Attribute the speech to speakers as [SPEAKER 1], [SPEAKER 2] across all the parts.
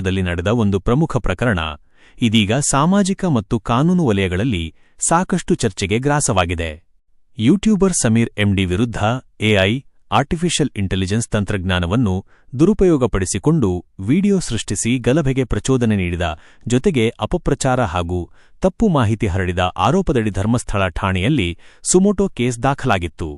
[SPEAKER 1] ವೆಚ್ಚದಲ್ಲಿ ನಡೆದ ಒಂದು ಪ್ರಮುಖ ಪ್ರಕರಣ. ಇದೀಗ ಸಾಮಾಜಿಕ ಮತ್ತು ಕಾನೂನು ವಲಯಗಳಲ್ಲಿ ಸಾಕಷ್ಟು ಚರ್ಚೆಗೆ ಗ್ರಾಸವಾಗಿದೆ. ಯೂಟ್ಯೂಬರ್ ಸಮೀರ್ ಎಂಡಿ ವಿರುದ್ಧ ಎಐ, ಆರ್ಟಿಫಿಷಿಯಲ್ ಇಂಟೆಲಿಜೆನ್ಸ್ ತಂತ್ರಜ್ಞಾನವನ್ನು ದುರುಪಯೋಗಪಡಿಸಿಕೊಂಡು ವಿಡಿಯೋ ಸೃಷ್ಟಿಸಿ ಗಲಭೆಗೆ ಪ್ರಚೋದನೆ ನೀಡಿದ, ಜೊತೆಗೆ ಅಪಪ್ರಚಾರ ಹಾಗೂ ತಪ್ಪು ಮಾಹಿತಿ ಹರಡಿದ ಆರೋಪದಡಿ ಧರ್ಮಸ್ಥಳ ಠಾಣೆಯಲ್ಲಿ ಸುಮೋಟೋ ಕೇಸ್ ದಾಖಲಾಗಿತ್ತು.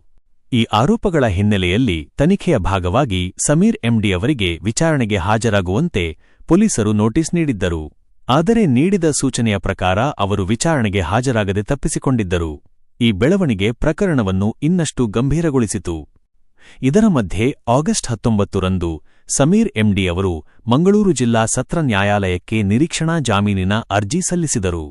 [SPEAKER 1] ಈ ಆರೋಪಗಳ ಹಿನ್ನೆಲೆಯಲ್ಲಿ ತನಿಖೆಯ ಭಾಗವಾಗಿ ಸಮೀರ್ ಎಂಡಿ ಅವರಿಗೆ ವಿಚಾರಣೆಗೆ ಹಾಜರಾಗುವಂತೆ ಪೊಲೀಸರು ನೋಟಿಸ್ ನೀಡಿದ್ದರು. ಆದರೆ ನೀಡಿದ ಸೂಚನೆಯ ಪ್ರಕಾರ ಅವರು ವಿಚಾರಣೆಗೆ ಹಾಜರಾಗದೆ ತಪ್ಪಿಸಿಕೊಂಡಿದ್ದರು. ಈ ಬೆಳವಣಿಗೆ ಪ್ರಕರಣವನ್ನು ಇನ್ನಷ್ಟು ಗಂಭೀರಗೊಳಿಸಿತು. ಇದರ ಮಧ್ಯೆ ಆಗಸ್ಟ್ ಹತ್ತೊಂಬತ್ತರಂದು ಸಮೀರ್ ಎಂಡಿ ಅವರು ಮಂಗಳೂರು ಜಿಲ್ಲಾ ಸತ್ರ ನ್ಯಾಯಾಲಯಕ್ಕೆ ನಿರೀಕ್ಷಣಾ ಜಾಮೀನಿನ ಅರ್ಜಿ ಸಲ್ಲಿಸಿದರು.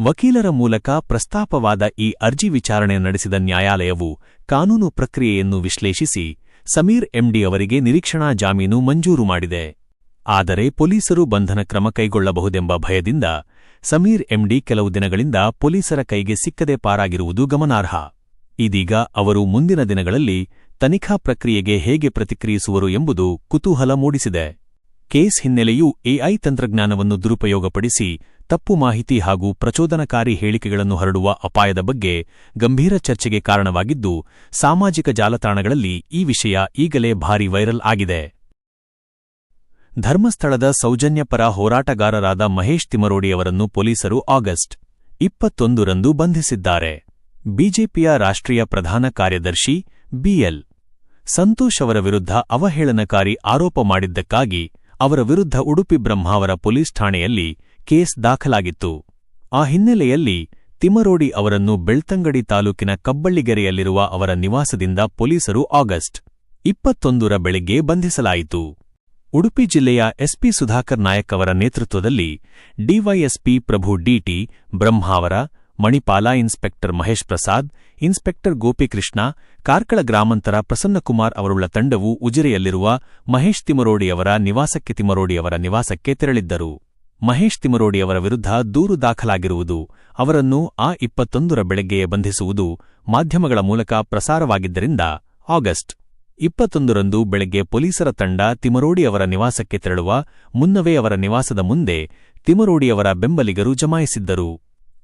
[SPEAKER 1] ವಕೀಲರ ಮೂಲಕ ಪ್ರಸ್ತಾಪವಾದ ಈ ಅರ್ಜಿ ವಿಚಾರಣೆ ನಡೆಸಿದ ನ್ಯಾಯಾಲಯವು ಕಾನೂನು ಪ್ರಕ್ರಿಯೆಯನ್ನು ವಿಶ್ಲೇಷಿಸಿ ಸಮೀರ್ ಎಂಡಿ ಅವರಿಗೆ ನಿರೀಕ್ಷಣಾ ಜಾಮೀನು ಮಂಜೂರು ಮಾಡಿದೆ. ಆದರೆ ಪೊಲೀಸರು ಬಂಧನ ಕ್ರಮ ಕೈಗೊಳ್ಳಬಹುದೆಂಬ ಭಯದಿಂದ ಸಮೀರ್ ಎಂಡಿ ಕೆಲವು ದಿನಗಳಿಂದ ಪೊಲೀಸರ ಕೈಗೆ ಸಿಕ್ಕದೆ ಪಾರಾಗಿರುವುದು ಗಮನಾರ್ಹ. ಇದೀಗ ಅವರು ಮುಂದಿನ ದಿನಗಳಲ್ಲಿ ತನಿಖಾ ಪ್ರಕ್ರಿಯೆಗೆ ಹೇಗೆ ಪ್ರತಿಕ್ರಿಯಿಸುವರು ಎಂಬುದು ಕುತೂಹಲ ಮೂಡಿಸಿದೆ. ಕೇಸ್ ಹಿನ್ನೆಲೆಯೂ ಎಐ ತಂತ್ರಜ್ಞಾನವನ್ನು ದುರುಪಯೋಗಪಡಿಸಿ ತಪ್ಪು ಮಾಹಿತಿ ಹಾಗೂ ಪ್ರಚೋದನಕಾರಿ ಹೇಳಿಕೆಗಳನ್ನು ಹರಡುವ ಅಪಾಯದ ಬಗ್ಗೆ ಗಂಭೀರ ಚರ್ಚೆಗೆ ಕಾರಣವಾಗಿದ್ದು, ಸಾಮಾಜಿಕ ಜಾಲತಾಣಗಳಲ್ಲಿ ಈ ವಿಷಯ ಈಗಲೇ ಭಾರೀ ವೈರಲ್ ಆಗಿದೆ. ಧರ್ಮಸ್ಥಳದ ಸೌಜನ್ಯಪರ ಹೋರಾಟಗಾರರಾದ ಮಹೇಶ್ ತಿಮರೋಡಿಯವರನ್ನು ಪೊಲೀಸರು ಆಗಸ್ಟ್ ಇಪ್ಪತ್ತೊಂದರಂದು ಬಂಧಿಸಿದ್ದಾರೆ. ಬಿಜೆಪಿಯ ರಾಷ್ಟ್ರೀಯ ಪ್ರಧಾನ ಕಾರ್ಯದರ್ಶಿ ಬಿಎಲ್ ಸಂತೋಷ್ ಅವರ ವಿರುದ್ಧ ಅವಹೇಳನಕಾರಿ ಆರೋಪ ಮಾಡಿದ್ದಕ್ಕಾಗಿ ಅವರ ವಿರುದ್ಧ ಉಡುಪಿ ಬ್ರಹ್ಮಾವರ ಪೊಲೀಸ್ ಠಾಣೆಯಲ್ಲಿ ಕೇಸ್ ದಾಖಲಾಗಿತ್ತು. ಆ ಹಿನ್ನೆಲೆಯಲ್ಲಿ ತಿಮರೋಡಿ ಅವರನ್ನು ಬೆಳ್ತಂಗಡಿ ತಾಲೂಕಿನ ಕಬ್ಬಳ್ಳಿಗೆರೆಯಲ್ಲಿರುವ ಅವರ ನಿವಾಸದಿಂದ ಪೊಲೀಸರು ಆಗಸ್ಟ್ ಇಪ್ಪತ್ತೊಂದರ ಬೆಳಿಗ್ಗೆ ಬಂಧಿಸಲಾಯಿತು. ಉಡುಪಿ ಜಿಲ್ಲೆಯ ಎಸ್ಪಿ ಸುಧಾಕರ್ ನಾಯಕ್ ಅವರ ನೇತೃತ್ವದಲ್ಲಿ DYSP Prabhu DT Brahmavar, Manipal inspector Mahesh Prasad, inspector Gopikrishna, Karkala ಗ್ರಾಮಾಂತರ ಪ್ರಸನ್ನಕುಮಾರ್ ಅವರುಳ್ಳ ತಂಡವು ಉಜಿರೆಯಲ್ಲಿರುವ ಮಹೇಶ್ ತಿಮರೋಡಿಯವರ ನಿವಾಸಕ್ಕೆ ತಿಮರೋಡಿಯವರ ನಿವಾಸಕ್ಕೆ ತೆರಳಿದ್ದರು. ಮಹೇಶ್ ತಿಮರೋಡಿಯವರ ವಿರುದ್ಧ ದೂರು ದಾಖಲಾಗಿರುವುದು, ಅವರನ್ನು ಆ ಇಪ್ಪತ್ತೊಂದರ ಬೆಳಗ್ಗೆಯೇ ಬಂಧಿಸುವುದು ಮಾಧ್ಯಮಗಳ ಮೂಲಕ ಪ್ರಸಾರವಾಗಿದ್ದರಿಂದ ಆಗಸ್ಟ್ ಇಪ್ಪತ್ತೊಂದರಂದು ಬೆಳಗ್ಗೆ ಪೊಲೀಸರ ತಂಡ ತಿಮರೋಡಿ ಅವರ ನಿವಾಸಕ್ಕೆ ತೆರಳುವ ಮುನ್ನವೇ ಅವರ ನಿವಾಸದ ಮುಂದೆ ತಿಮರೋಡಿಯವರ ಬೆಂಬಲಿಗರು ಜಮಾಯಿಸಿದ್ದರು.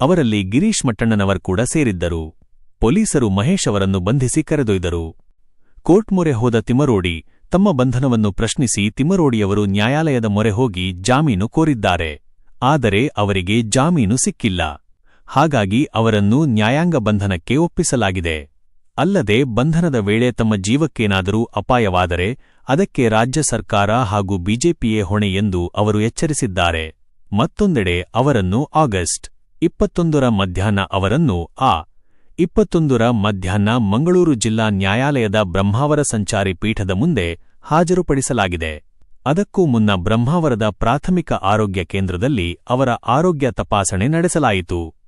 [SPEAKER 1] ಅವರಲ್ಲಿ ಗಿರೀಶ್ ಮಟ್ಟಣ್ಣನವರ್ ಕೂಡ ಸೇರಿದ್ದರು. ಪೊಲೀಸರು ಮಹೇಶ್ ಅವರನ್ನು ಬಂಧಿಸಿ ಕರೆದೊಯ್ದರು. ಕೋರ್ಟ್ ಮೊರೆ ಹೋದ ತಿಮರೋಡಿ ತಮ್ಮ ಬಂಧನವನ್ನು ಪ್ರಶ್ನಿಸಿ ತಿಮರೋಡಿಯವರು ನ್ಯಾಯಾಲಯದ ಮೊರೆ ಹೋಗಿ ಜಾಮೀನು ಕೋರಿದ್ದಾರೆ. ಆದರೆ ಅವರಿಗೆ ಜಾಮೀನು ಸಿಕ್ಕಿಲ್ಲ. ಹಾಗಾಗಿ ಅವರನ್ನು ನ್ಯಾಯಾಂಗ ಬಂಧನಕ್ಕೆ ಒಪ್ಪಿಸಲಾಗಿದೆ. ಅಲ್ಲದೆ ಬಂಧನದ ವೇಳೆ ತಮ್ಮ ಜೀವಕ್ಕೇನಾದರೂ ಅಪಾಯವಾದರೆ ಅದಕ್ಕೆ ರಾಜ್ಯ ಸರ್ಕಾರ ಹಾಗೂ ಬಿಜೆಪಿಯೇ ಹೊಣೆ ಎಂದು ಅವರು ಎಚ್ಚರಿಸಿದ್ದಾರೆ. ಮತ್ತೊಂದೆಡೆ ಅವರನ್ನು ಆಗಸ್ಟ್ ಇಪ್ಪತ್ತೊಂದರ ಮಧ್ಯಾಹ್ನ ಅವರನ್ನು ಆ ಇಪ್ಪತ್ತೊಂದರ ಮಧ್ಯಾಹ್ನ ಮಂಗಳೂರು ಜಿಲ್ಲಾ ನ್ಯಾಯಾಲಯದ ಬ್ರಹ್ಮಾವರ ಸಂಚಾರಿ ಪೀಠದ ಮುಂದೆ ಹಾಜರುಪಡಿಸಲಾಗಿದೆ. ಅದಕ್ಕೂ ಮುನ್ನ ಬ್ರಹ್ಮಾವರದ ಪ್ರಾಥಮಿಕ ಆರೋಗ್ಯ ಕೇಂದ್ರದಲ್ಲಿ ಅವರ ಆರೋಗ್ಯ ತಪಾಸಣೆ ನಡೆಸಲಾಯಿತು.